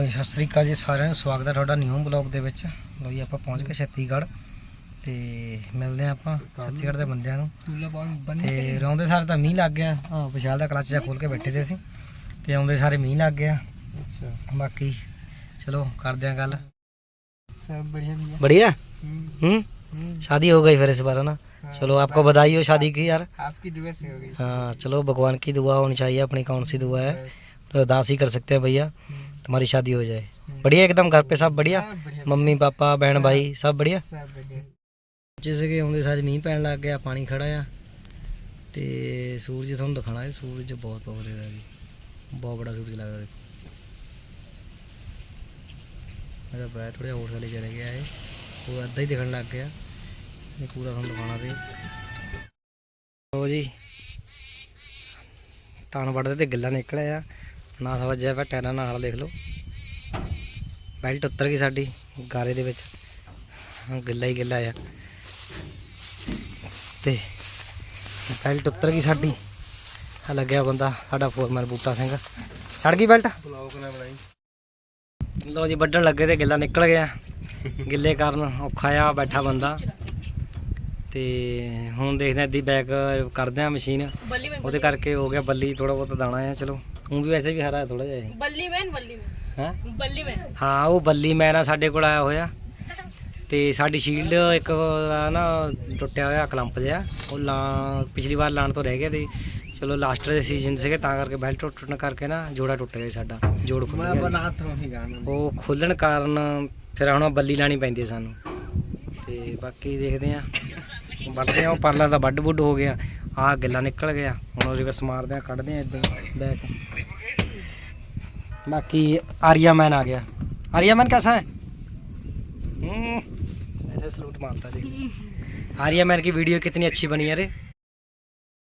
ਸਤਿ ਸ੍ਰੀ ਅਕਾਲ ਜੀ ਸਾਰਿਆਂ ਨੂੰ ਸਵਾਗਤ ਹੈ ਤੁਹਾਡਾ ਨਿਊ ਬਲੌਗ ਦੇ ਵਿੱਚ ਲੋ ਜੀ ਆਪਾਂ ਪਹੁੰਚ ਗਏ ਛੱਤੀਗੜ੍ਹ ਤੇ ਮਿਲਦੇ ਆ ਆਪਾਂ ਛੱਤੀਗੜ੍ਹ ਦੇ ਬੰਦਿਆਂ ਨੂੰ ਤੇ ਰੌਂਦੇ ਸਾਰੇ ਤਾਂ ਮੀਂਹ ਲੱਗ ਗਿਆ ਹਾਂ ਵਿਸ਼ਾਲ ਦਾ ਕਲੱਚ ਜਿਹਾ ਖੋਲ ਕੇ ਬੈਠੇ ਤੇ ਅਸੀਂ ਤੇ ਆਉਂਦੇ ਸਾਰੇ ਮੀਂਹ ਲੱਗ ਗਿਆ अच्छा ਬਾਕੀ ਚਲੋ ਕਰਦੇ ਆ ਗੱਲ सब बढ़िया भैया बढ़िया हम्म, हम्म हम्म, शादी हो गई फिर इस बार है ना हाँ, चलो आपको बधाई हो शादी की यार आपकी दुआ से हो गई हाँ चलो भगवान की दुआ होनी चाहिए अपनी कौन सी दुआ है बस, तो अरदास ही कर सकते हैं भैया हम्म, तुम्हारी शादी हो जाए हम्म। बढ़िया एकदम घर पे सब बढ़िया सब बढ़िया ਮੰਮੀ ਪਾਪਾ ਭੈਣ ਭਾਈ ਸਭ बढ़िया सब बढ़िया ਜਿਸ ਕਿ ਆਉਂਦੇ ਸਾਰੇ ਮੀਂਹ ਪੈਣ ਲੱਗ ਗਿਆ ਪਾਣੀ ਖੜਾ ਆ ਤੇ ਸੂਰਜ ਤੁਹਾਨੂੰ ਦਿਖਾਣਾ ਹੈ ਸੂਰਜ ਬਹੁਤ ਬਹੁਤ ਰਿਹਾ ਜੀ ਬਹੁਤ ਬੜਾ ਸੂਰਜ ਲੱਗਦਾ ਦੇਖੋ ਮੇਰਾ ਬੈ ਥੋੜਾ ਹੋਰ ਥੱਲੇ ਚਲੇ ਗਿਆ ਹੈ ਉਹ ਅੱਧਾ ਹੀ ਦਿਖਣ ਲੱਗ ਗਿਆ ਇਹ ਪੂਰਾ ਤੁਹਾਨੂੰ ਦਿਖਾਣਾ ਤੇ ਲੋ ਜੀ ਟਾਣ ਵੜਦੇ ਤੇ ਗਿੱਲਾ ਨਿਕਲਿਆ ਆ ਨਾ ਸਵਜਿਆ ਪਿਆ ਟਾਇਰਾਂ ਨਾਲ ਦੇਖ ਲਓ। ਬੈਲਟ ਉੱਤਰ ਗਈ ਸਾਡੀ ਗਾਰੇ ਦੇ ਵਿੱਚ। ਗਿੱਲਾ ਹੀ ਗਿੱਲਾ ਆ। ਤੇ ਬੈਲਟ ਉੱਤਰ ਗਈ ਸਾਡੀ। ਆ ਲੱਗਿਆ ਬੰਦਾ ਸਾਡਾ ਫੋਰਮਨ ਬੂਟਾ ਸਿੰਘ। ਛੜ ਗਈ ਬੈਲਟ? ਬਲੌਕ ਨਾ ਬਣਾਈ। ਲੋ ਜੀ ਵੱਢਣ ਲੱਗੇ ਤੇ ਗਿੱਲਾ ਨਿਕਲ ਗਿਆ। ਗਿੱਲੇ ਕਾਰਨ ਔਖਾ ਆ ਬੈਠਾ ਬੰਦਾ। ਤੇ ਹੁਣ ਦੇਖਦੇ ਹਾਂ ਦੀ ਬੈਕ ਕਰਦੇ ਹਾਂ ਮਸ਼ੀਨ ਉਹਦੇ ਕਰਕੇ ਹੋ ਗਿਆ ਬੱਲੀ ਥੋੜਾ ਬਹੁਤ ਦਾਣਾ ਆ ਚਲੋ। ਹੁਣ ਵੀ ਵੈਸੇ ਵੀ ਹਰਾ ਹੈ ਥੋੜਾ ਜਿਹਾ ਬੱਲੀ ਮੈਂ ਬੱਲੀ ਮੈਂ ਹੈਂ? ਬੱਲੀ ਮੈਂ ਹਾਂ ਉਹ ਬੱਲੀ ਮੈਨ ਆ ਸਾਡੇ ਕੋਲ ਆਇਆ ਹੋਇਆ। ਤੇ ਸਾਡੀ ਸ਼ੀਲਡ ਇੱਕ ਨਾ ਟੁੱਟਿਆ ਹੋਇਆ ਕਲੰਪ ਜਿਹਾ। ਉਹ ਲਾ ਪਿਛਲੀ ਵਾਰ ਲਾਣ ਤੋਂ ਰਹਿ ਗਿਆ ਤੇ ਚਲੋ ਲਾਸਟ ਦੇ ਸੀਜ਼ਨ ਸੀਗੇ ਤਾਂ ਕਰਕੇ ਬੈਲਟ ਟੁੱਟਣ ਕਰਕੇ ਨਾ ਜੋੜਾ ਟੁੱਟ ਗਿਆ ਸਾਡਾ। ਜੋੜ ਖੁੱਲ ਗਿਆ ਉਹ ਖੁੱਲਣ ਕਾਰਨ ਫਿਰ ਹੁਣ ਬੱਲੀ ਲਾਣੀ ਪੈਂਦੀ ਹੈ ਸਾਨੂੰ। ਤੇ ਬਾਕੀ ਦੇਖਦੇ ਆ ਵੱਢਦੇ ਆ ਉਹ ਪਰਲਾ ਦਾ ਵੱਡ ਵੁੱਡ ਹੋ ਗਿਆ ਆਹ ਗਿੱਲਾ ਨਿਕਲ ਗਿਆ ਹੁਣ ਉਹਦੇ ਵਿੱਚ ਮਾਰਦੇ ਆ ਕੱਢਦੇ ਆ ਇਦਾਂ ਬੈਕ ਬਾਕੀ ਆਰੀਆ ਮੈਨ ਆ ਗਿਆ ਆਰੀਆ ਮੈਨ कैसा है हम्म, ऐसे सलूट मारता देख आर्या मैन की वीडियो कितनी अच्छी बनी है रे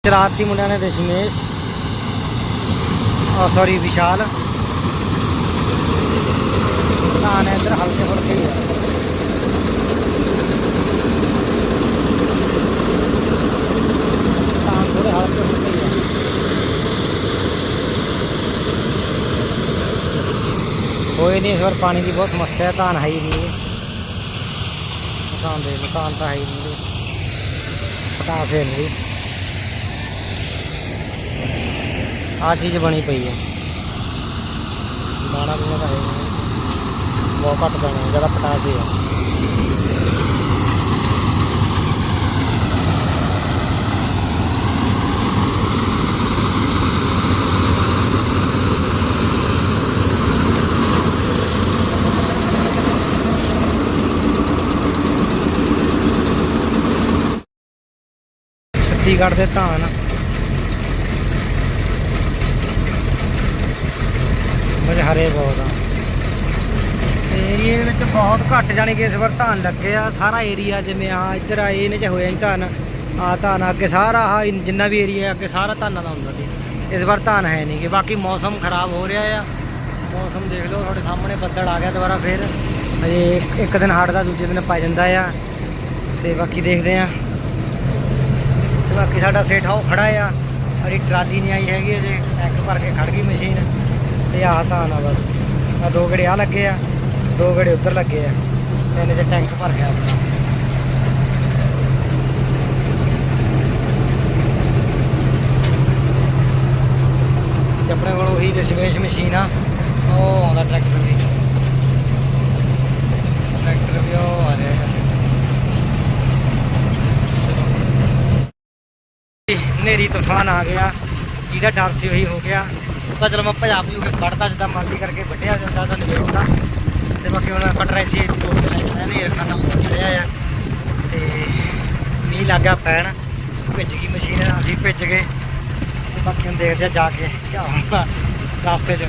रात की मुंडा ने दशमेश सॉरी विशाल ਕੋਈ ਨਹੀਂ ਇਸ ਵਾਰ ਪਾਣੀ ਦੀ ਬਹੁਤ ਸਮੱਸਿਆ ਹੈ ਧਾਨ ਹੈ ਹੀ ਨਹੀਂ ਮਕਾਨ ਦੇ ਮਕਾਨ ਤਾਂ ਹੈ ਹੀ ਨਹੀਂ ਪਤਾ ਸੇ ਨਹੀਂ ਆ ਚੀਜ਼ ਬਣੀ ਪਈ ਹੈ ਦਾਣਾ ਦੂਣਾ ਤਾਂ ਹੈ ਹੀ ਨਹੀਂ ਬਹੁਤ ਘੱਟ ਪੈਣਾ ਜ਼ਿਆਦਾ ਪਟਾਸ ਚੰਡੀਗੜ੍ਹ ਦੇ ਧਾਨ ਮੇਰੇ ਹਰੇ ਬਹੁਤ ਆ। ਏਰੀਏ ਵਿੱਚ ਬਹੁਤ ਘੱਟ ਜਾਣੀ ਕਿ ਇਸ ਵਾਰ ਧਾਨ ਲੱਗੇ ਆ। ਸਾਰਾ ਏਰੀਆ ਜਿਵੇਂ ਆ, ਇੱਧਰ ਆ ਇਹਨੇ ਚ ਹੋਇਆ ਨਹੀਂ ਧਾਨ। ਆ ਧਾਨ ਅੱਗੇ ਸਾਰਾ ਆ ਜਿੰਨਾ ਵੀ ਏਰੀਆ ਅੱਗੇ ਸਾਰਾ ਧਾਨਾਂ ਦਾ ਹੁੰਦਾ ਸੀ ਇਸ ਵਾਰ ਧਾਨ ਹੈ ਨਹੀਂ ਕਿ ਬਾਕੀ ਮੌਸਮ ਖਰਾਬ ਹੋ ਰਿਹਾ ਆ। ਮੌਸਮ ਦੇਖ ਲਓ, ਤੁਹਾਡੇ ਸਾਹਮਣੇ ਬੱਦਲ ਆ ਗਿਆ ਦੁਬਾਰਾ ਫਿਰ। ਅਜੇ ਇੱਕ- ਦਿਨ ਹਟਦਾ ਦੂਜੇ ਦਿਨ ਪੈ ਜਾਂਦਾ ਆ। ਤੇ ਬਾਕੀ ਦੇਖਦੇ ਆ। ਬਾਕੀ ਸਾਡਾ ਸੇਠ ਆ, ਉਹ ਖੜਾ ਆ। ਸਾਡੀ ਟਰਾਲੀ ਨਹੀਂ ਆਈ ਹੈਗੀ ਅਜੇ ਟੈਂਕ ਭਰ ਕੇ ਖੜ ਗਈ ਮਸ਼ੀਨ। ਤੇ ਆਹ ਤਾਂ ਆ ਬਸ। ਆ ਦੋ ਗੜੇ ਆ ਲੱਗੇ ਆ, ਦੋ ਗੜੇ ਉੱਧਰ ਲੱਗੇ ਆ। ਤਿੰਨ ਜੇ ਟੈਂਕ ਭਰ ਗਿਆ ਆਪਣਾ। ਆਪਣੇ ਕੋਲ ਉਹੀ ਦਸ਼ਮੇਸ਼ ਮਸ਼ੀਨ ਆ, ਉਹ ਆਉਂਦਾ ਟਰੈਕਟਰ ਵੀ ਟਰੈਕਟਰ ਵੀ ਉਹ ਆ ਰਿਹਾ। ਹਨੇਰੀ ਤੂਫਾਨ ਆ ਗਿਆ, ਜਿਹਦਾ ਡਰ ਸੀ ਉਹੀ ਹੋ ਗਿਆ। ਤਾਂ ਚਲੋ ਮੈਂ ਭਜਾ ਭਜੂ ਕੇ ਕੱਢਦਾ ਜਿੱਦਾਂ ਮਰਜ਼ੀ ਕਰਕੇ ਵੱਢਿਆ ਜਾਂਦਾ ਤਾਂ ਨਿਬੇੜਦਾ ਤੇ ਬਾਕੀ ਹੁਣ ਕੱਟ ਸੀ ਦੋ ਦਿਨ ਐਸਾ ਨਹੀਂ ਰਖਣਾ ਚੜਿਆ ਆ ਤੇ ਮੀਂਹ ਲੱਗ ਗਿਆ ਪੈਣ, ਭਿੱਜ ਗਈ ਮਸ਼ੀਨ, ਅਸੀਂ ਭਿੱਜ ਗਏ। ਤੇ ਬਾਕੀ ਹੁਣ ਦੇਖਦੇ ਆ ਜਾ ਕੇ ਕੀ ਹੁੰਦਾ ਰਸਤੇ 'ਚ।